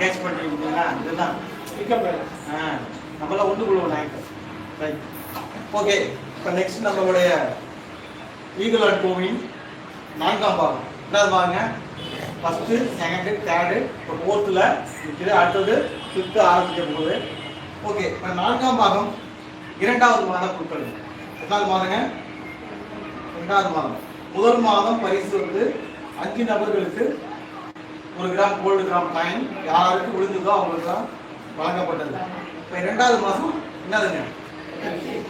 Catch பண்ணிருக்கீங்களா இதுதான். ஆ நம்மளாம் ஒன்று கொள்வோம் நாய்க்கு. ரைட் ஓகே இப்போ நெக்ஸ்ட் நம்மளுடைய ஈகிள் அண்ட் கோவின் நான்காம் பாகம். ரெண்டாவது பாருங்க. ஃபஸ்ட்டு செகண்டு தேர்டு இப்போ ஃபோர்த்தில் நிற்கிறது அடுத்தது ஃபிஃப்த்து ஆரம்பிக்க போகுது. ஓகே இப்போ நான்காம் பாகம் இரண்டாவது மாத குழுக்கள் ரெண்டாவது மாதங்க ரெண்டாவது மாதம். முதல் மாதம் பரிசு வந்து அஞ்சு நபர்களுக்கு ஒரு கிராம் கோல்டு கிராம் காயின் யாருக்கு விழுந்ததோ அவங்களுக்கு தான் வழங்கப்பட்டது. இப்போ ரெண்டாவது மாதம் என்னதுங்க?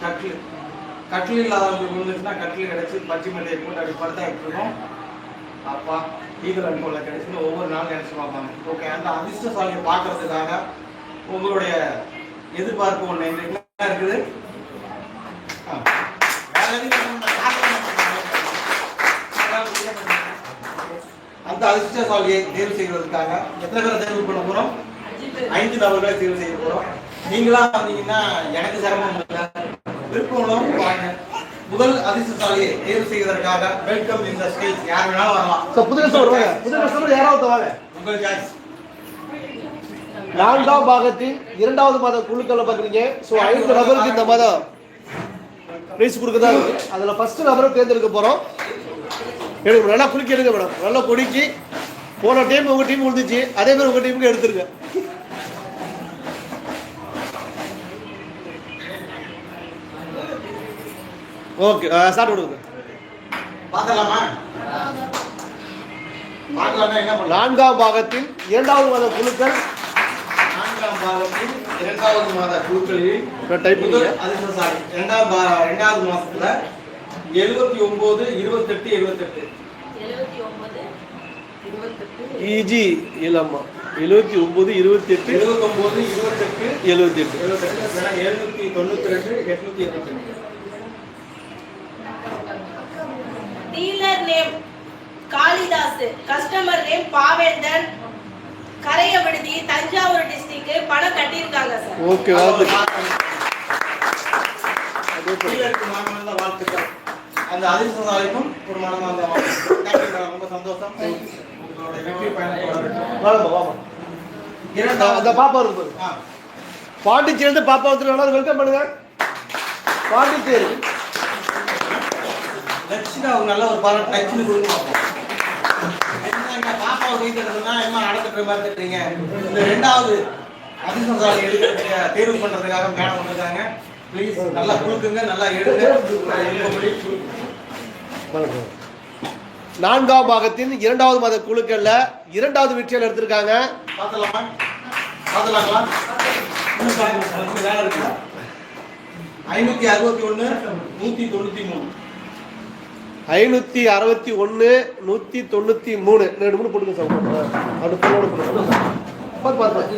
கட்டில். கட்டில் இல்லாதவங்களுக்கு விழுந்துச்சுன்னா கட்டில் கிடச்சி பச்சை மட்டையை போட்டு அப்படி படுத்தா இருக்கணும் அப்பா ஈகல் அனுபவம் கிடைச்சுன்னு ஒவ்வொரு நாளும் நினைச்சு பார்ப்பாங்க. ஓகே அந்த அதிர்ஷ்டசாலியை பார்க்கறதுக்காக உங்களுடைய எதிர்பார்ப்பு ஒன்று எங்களுக்கு என்ன இருக்குது ஆ. வேற எதுவும் இல்ல, நம்ம பார்க்கணும். அந்த அதிர்ஷ்டசாலியை தேர்வு செய்வதற்காக எத்தனை பேரை தேர்வு பண்ண போறோம்? ஐந்து நபர்களை தேர்வு செய்ய போறோம். நீங்களா வந்தீங்கன்னா எனக்கு சிரமம் இல்லை. விருப்பம் உள்ளவங்க வாங்க. முதல் அதிர்ஷ்டசாலியை தேர்வு செய்வதற்காக வெல்கம் இந்த ஸ்டேஜ். யார் வேணாலும் வரலாம். சார் புது யாராவது வாங்க. உங்கள் சாய்ஸ் நான்காம் பாகத்தின் இரண்டாவது மாத குழுக்களை பார்க்குறீங்க ஸோ ஐந்து நபருக்கு இந்த மாதம் பிரைஸ் கொடுக்கறதா இருக்கு. அதில் ஃபர்ஸ்ட் நபரை தேர்ந்தெடுக்க போகிறோம் எடுங்க நல்லா குலுக்கி எடுங்க மேடம். நல்லா குலுக்கி போன டைம் உங்கள் டீம் விழுந்துச்சு அதே மாதிரி உங்கள் டீமுக்கு எடுத்துருங்க. ஓகே ஸ்டார்ட் கொடுங்க. பண்ணலாம்? நான்காம் பாகத்தின் இரண்டாவது மாத குழுக்கள். நான்காம் பாகத்தில் இரண்டாவது மாத குழுக்களில் டைப் முதல் இரண்டாவது பா- இரண்டாவது மாசத்துல எழுபத்தி ஒன்பது இருபத்தெட்டு எழுபத்தெட்டு எழுபத்தி ஒன்பது இஜி இல்லம்மா எழுபத்தி ஒன்பது இருபத்தி எட்டு எழுபத்தொன்பது இருபத்தெட்டு எழுபத்தி எட்டு எழுபத்தெட்டு எழுநூத்தி தொண்ணூத்தி ரெண்டு எட்நூத்தி இருபத்தி ரெண்டு dealer name Kalidas customer name Paventhan கரைய விடுதி தஞ்சாவூர் டிஸ்ட்ரிக்ட் பணம் கட்டியிருக்காங்க சார் ஓகே வாழ்த்து டீலருக்கு மனமார்ந்த வாழ்த்துக்கள். அந்த அதிர்ஷ்டசாலிக்கும் ஒரு மனமார்ந்த வாழ்த்துக்கள் Thank you, ரொம்ப சந்தோஷம். உங்களுடைய வெற்றி வாமா இரண்டாவது. அந்த பாப்பா இருக்கு பாண்டிச்சேரியிலிருந்து பாப்பா வந்துருக்காங்க வெல்கம் பண்ணுங்க. பாண்டிச்சேரி லட்சுமி அவங்க நல்ல ஒரு பாராட்டு லட்சுமி கொடுங்க பாப்பாவை வைக்கிறதுனா என்ன நடந்துட்டு மாதிரி இருக்கீங்க இந்த ரெண்டாவது அதிர்ஷ்டசாலி தேர்வு பண்றதுக்காக மேடம் வந்திருக்காங்க. ப்ளீஸ் நல்லா குழுக்குங்க நல்லா எடுங்க. நான்காம் பாகத்தின் இரண்டாவது மாத குழுக்கள்ல இரண்டாவது வெற்றியாளர் எடுத்திருக்காங்க? ஐநூத்தி அறுபத்தி ஒண்ணு நூத்தி தொண்ணூத்தி மூணு. ஐநூத்தி அறுபத்தி ஒண்ணு நூத்தி தொண்ணூத்தி மூணு. ரெண்டு மூணு போட்டுங்க சார் அப்படி போனோட போடுங்க பார்த்து பார்த்து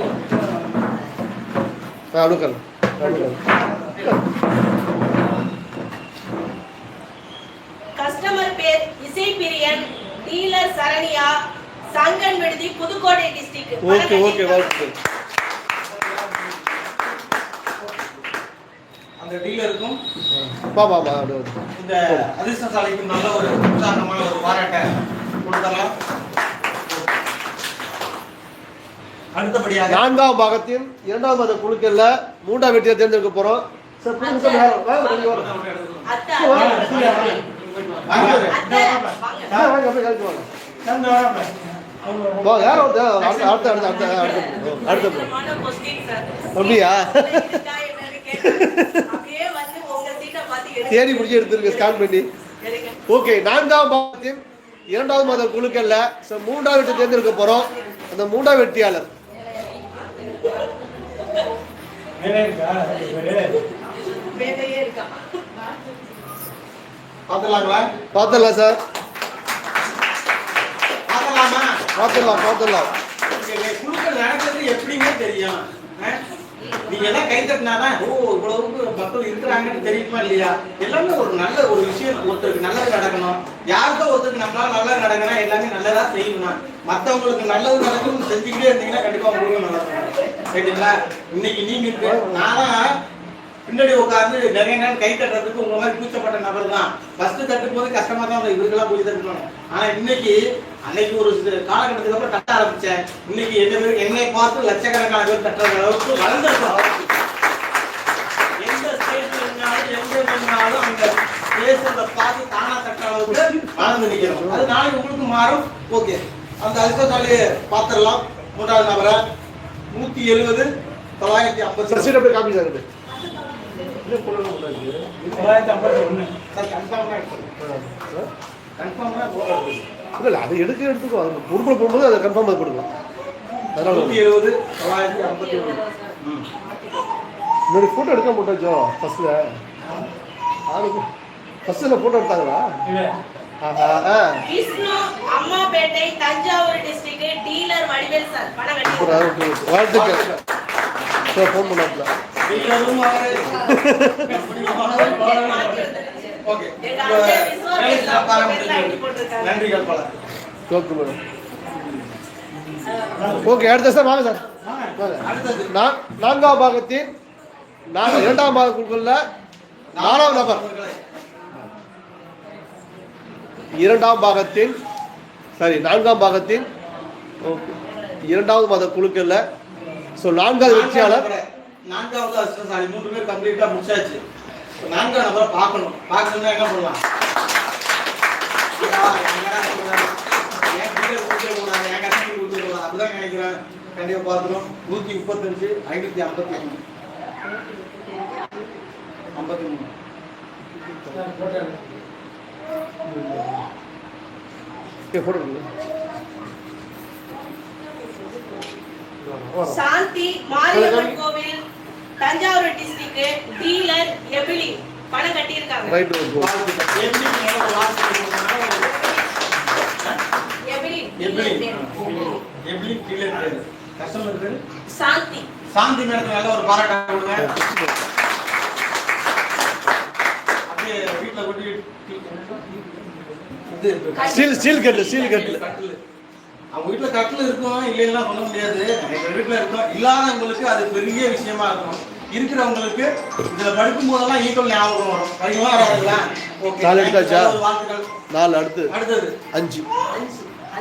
உட்காருங்க. கஸ்டமர் பேர் இசை பிரியன் டீலர் சரண்யா சங்கன் விடுதி புதுக்கோட்டை டிஸ்ட்ரிக்ட் ஓகே ஓகே வாழ்த்து அந்த டீலருக்கும் பா பா பா. இந்த அதிர்ஷ்டசாலிக்கும் நல்ல ஒரு உற்சாகமான ஒரு பாராட்டை கொடுத்தலாம் அடுத்தபடியாக நான்காம் பாகத்தின் இரண்டாவது மாத குழுக்கள்ல மூன்றாம் வெற்றியை தேர்ந்தெடுக்க போறோம். சார் சார் யாரும் வாங்க, வாங்க, அப்படியே தேடி பிடிச்சி எடுத்துருங்க ஸ்கேன் பண்ணி. ஓகே நான்காம் பாகத்தின் இரண்டாவது மாத குழுக்கள்ல மூன்றாவது வெற்றி தேர்ந்தெடுக்க போறோம் அந்த மூன்றாவது வெற்றியாளர் பார்த்துலாங்களா பார்த்துடலாம் சார். பார்த்துலாமா பார்த்துடலாம் பார்த்துடலாம். இங்க குழுக்கள் நடக்கிறது எப்படிங்க தெரியும்? நீங்க எல்லாம் கை தட்டினாதான் ஓ இவ்வளவு மக்கள் இருக்கிறாங்கன்னு தெரியுமா இல்லையா? எல்லாமே ஒரு நல்ல ஒரு விஷயம். ஒருத்தருக்கு நல்லது நடக்கணும். யாருக்கோ ஒருத்தருக்கு நம்மளால நல்லது நடக்கணும் எல்லாமே நல்லதா செய்யணும் மத்தவங்களுக்கு நல்லது நடக்கணும்னு செஞ்சுக்கிட்டே இருந்தீங்கன்னா கண்டிப்பா உங்களுக்கு நல்லா இருக்கும் ரைட்டுங்களா இன்னைக்கு நீங்க இருக்கு நானா பின்னாடி உட்காந்து நிறைய நேரம் கை தட்டுறதுக்கு உங்க மாதிரி கூச்சப்பட்ட நபர் தான். ஃபர்ஸ்ட் தட்டும் போது கஷ்டமா தான் இவருக்கெல்லாம் பூஜை தட்டணும் ஆனா இன்னைக்கு அன்னைக்கு ஒரு காலகட்டத்துக்கு அப்புறம் தட்ட ஆரம்பிச்சேன். இன்னைக்கு என்ன பேர் என்னை பார்த்து லட்சக்கணக்கான பேர் தட்டுற அளவுக்கு வளர்ந்துருக்கோம். எந்த ஸ்டேஜ்ல இருந்தாலும் எங்க இருந்தாலும் அந்த பேசுறத பார்த்து தானா தட்டுற அளவுக்கு வளர்ந்து நிற்கிறோம் அது நாளைக்கு உங்களுக்கு மாறும். ஓகே அந்த அதிர்ஷ்டசாலியை பார்த்துடலாம். மூன்றாவது நபரை நூத்தி எழுபது தொள்ளாயிரத்தி ஐம்பது அப்படியே காப்பி சார். தொள்ளாயிரத்தி ஐம்பத்தி ஒண்ணு. சார் கன்ஃபார்ம் கன்ஃபார்ம் இல்ல அதை எடுக்க எடுத்துக்கோ. அது பொறுப்பில் போகும்போது அதை கன்ஃபார்ம் அது கொடுங்க அதனால நூத்தி எழுபது தொள்ளாயிரத்தி ஐம்பத்தி ம். முன்னாடி ஃபோட்டோ எடுக்க போட்டாச்சோ ஃபர்ஸ்ட்ல ஆளுக்கு ஃபர்ஸ்ட்ல ஃபோட்டோ எடுத்தாங்களா? ஆஹா ஆ. Vishnu Ammapettai Thanjavur district dealer Vadivel sir. வாழ்த்துக்கள். சார் ஃபோன் பண்ணாப்ல ஓகே மேடம் ஓகே அடுத்த சார் வாங்க சார் வாங்க. நான் நான்காம் பாகத்தின் இரண்டாம் பாக நாலாம் நாலாவது நபர் இரண்டாம் பாகத்தின் சரி நான்காம் பாகத்தின் ஓகே இரண்டாவது மாத குழுக்கள்ல ஸோ நான்காவது வெற்றியாளர் நான்காவது அதிர்ஷ்டசாலி மூன்று பேர் கம்ப்ளீட்டா முடிச்சாச்சு. இப்ப நான்காவது நபரை பார்க்கணும். பார்க்கணும்னா என்ன பண்ணலாம்? என் அப்படிதான் நினைக்கிறேன். நூத்தி முப்பத்தஞ்சு, ஐநூத்தி ஐம்பத்தி ஒண்ணு. ஐம்பத்தி மூணு. சாந்தி மாரியம்மன் கோவில். தஞ்சாவூர் டிஸ்ட்ரிக்ட் டீலர் எபிலி பணம் கட்டியிருக்காங்க? சாந்தி. சாந்தி மேடத்துக்கு நல்ல ஒரு பாராட்டா கொடுங்க. அப்படியே வீட்டுல கொட்டி இது ஸ்டீல் ஸ்டீல் கட்டு ஸ்டீல் கட்டு கட்டிலு. அவங்க வீட்டுல கட்டில் இருக்கும் இல்லைன்னா சொல்ல முடியாது. எங்க வீட்டுல இருக்கும்? இல்லாதவங்களுக்கு அது பெரிய விஷயமா இருக்கும். இருக்கிறவங்களுக்கு இதுல படிக்கும் போதெல்லாம் ஈக்குவல் ஞாபகம் வரும். அதிகமா வராதுங்களா? ஓகே. நாலு எடுத்தாச்சா? நாலு அடுத்து. அடுத்தது. அஞ்சு.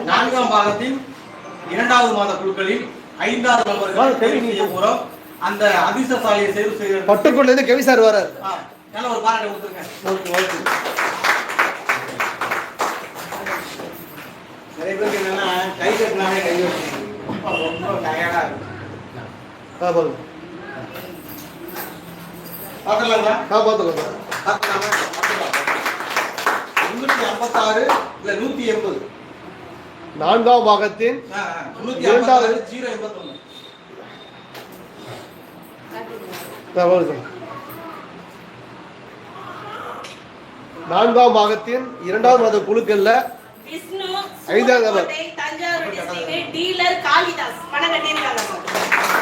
நான்காம் பாகத்தின் இரண்டாவது மாத குழுக்களில் ஐந்தாவது நபர்கள். தெரிவு செய்ய போறோம். அந்த அதிர்ஷ்டசாலியை தேர்வு செய்ய பட்டுக்கொள்ள இருந்து கவி சார் வரார் ஆ, நல்ல ஒரு பாராட்டை கொடுத்துருங்க. Okay okay. நிறைய பேருக்கு என்னன்னா கை கட்டினாலே கை வச்சுக்கணும். ரொம்ப டயர்டா இருக்கு. பார்க்கலாங்களா ஆ ஐம்பத்தாறு இல்ல எண்பது. நான்காம் பாகத்தின் இரண்டாவது. ஜீரோ சார் நான்காம் பாகத்தின் இரண்டாவது மாத குழுக்கள்ல விஷ்ணு ஐந்தாவது நபர். தஞ்சாவூர் டிஸ்ட்ரிக்ட் டீலர் காளிதாஸ் பணம் கட்டியிருக்காங்க சார்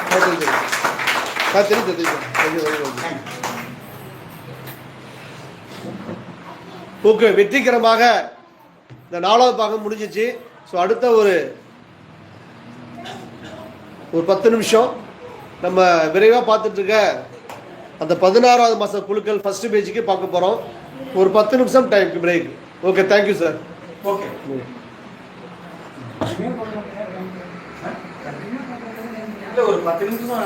ஆ, தெரியும் தெரியும். ஆ தெரியும் தெரியும் தெரியும் தெரியும், தெரியும். ஓகே வெற்றிகரமாக இந்த நாலாவது பாகம் முடிஞ்சிச்சு. ஸோ அடுத்த ஒரு ஒரு பத்து நிமிஷம் நம்ம விரைவாக பார்த்துட்டு இருக்க அந்த பதினாறாவது மாத குழுக்கள் ஃபர்ஸ்ட் பேஜுக்கு பார்க்க போகிறோம் ஒரு பத்து நிமிஷம் time break okay thank you sir okay ஒரு பத்து நிமிஷம்